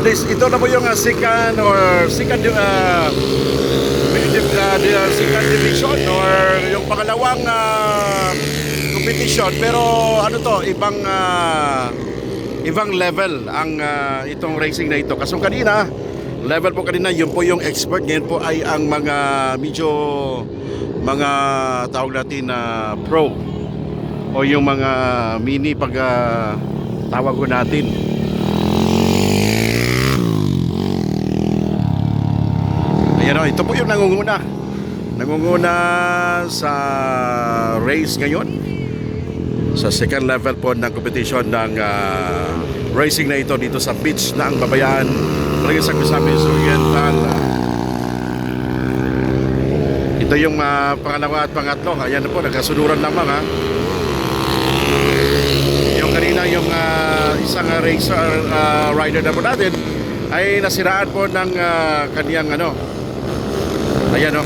So this, ito na po yung uh, second or second uh, uh, di- uh, second division or yung pangalawang uh, competition. Pero ano to ibang uh, ibang level ang uh, itong racing na ito. Kasi kanina level po kanina yun po yung expert. Ngayon po ay ang mga medyo mga tawag natin na pro o yung mga mini pag uh, tawag ko natin Ayan o, ito po yung nangunguna. Nangunguna sa race ngayon. Sa second level po ng competition ng ah, racing na ito dito sa beach ng Babayaan. Palagi sa Misamis Oriental. Ito yung ah, pangalawa at pangatlo. Ayan na po, nagkasunuran lamang ha. Yung kanina yung ah, isang ah, racer ah, rider na po natin ay nasiraan po ng ah, kaniyang ano, Ayan o.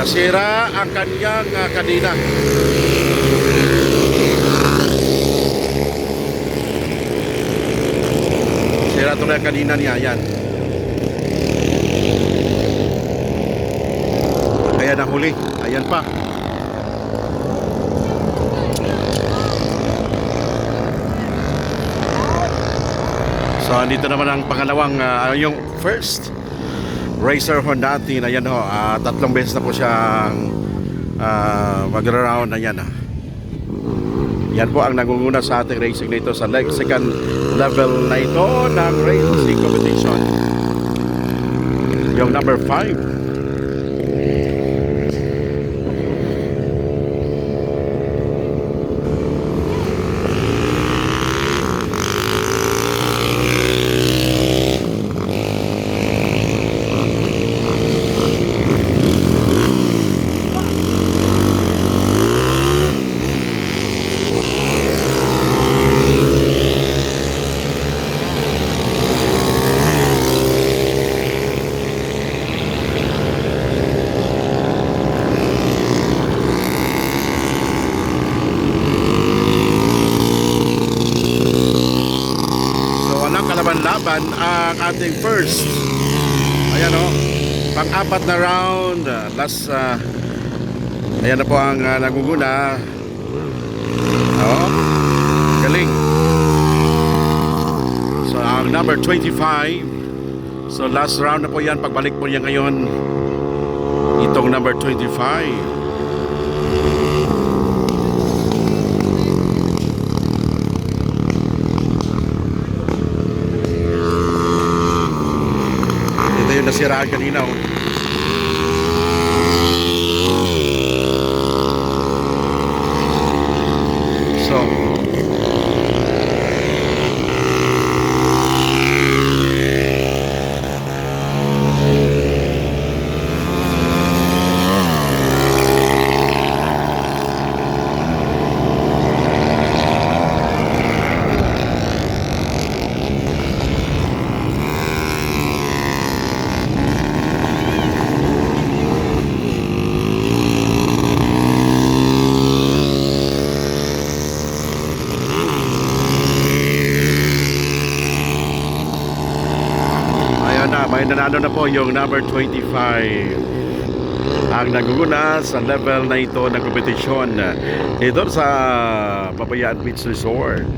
Nasira ang kanyang uh, kanina. Sira tuloy ang kanina niya. Ayan. Kaya nahuli. Ayan pa. So, dito naman ang pangalawang, ah, yung first Racer Honda natin, ayan ho, ah, tatlong beses na po siyang uh, magra-round, ayan ha. Yan po ang nangunguna sa ating racing na ito sa second level na ito ng racing competition. Yung number 5. So kalaban-laban ang ating first. Ayan o. Pang-apat na round. last. ah, ayan na po ang uh, naguguna. Oo. Galing. So ang number 25. So last round na po yan. Pagbalik po niya ngayon. Itong number 25. Yung nasiraan kanina. Oh. So, May nanalo na po yung number 25. Ang naguguna sa level na ito ng kompetisyon dito sa Babayaan Beach Resort.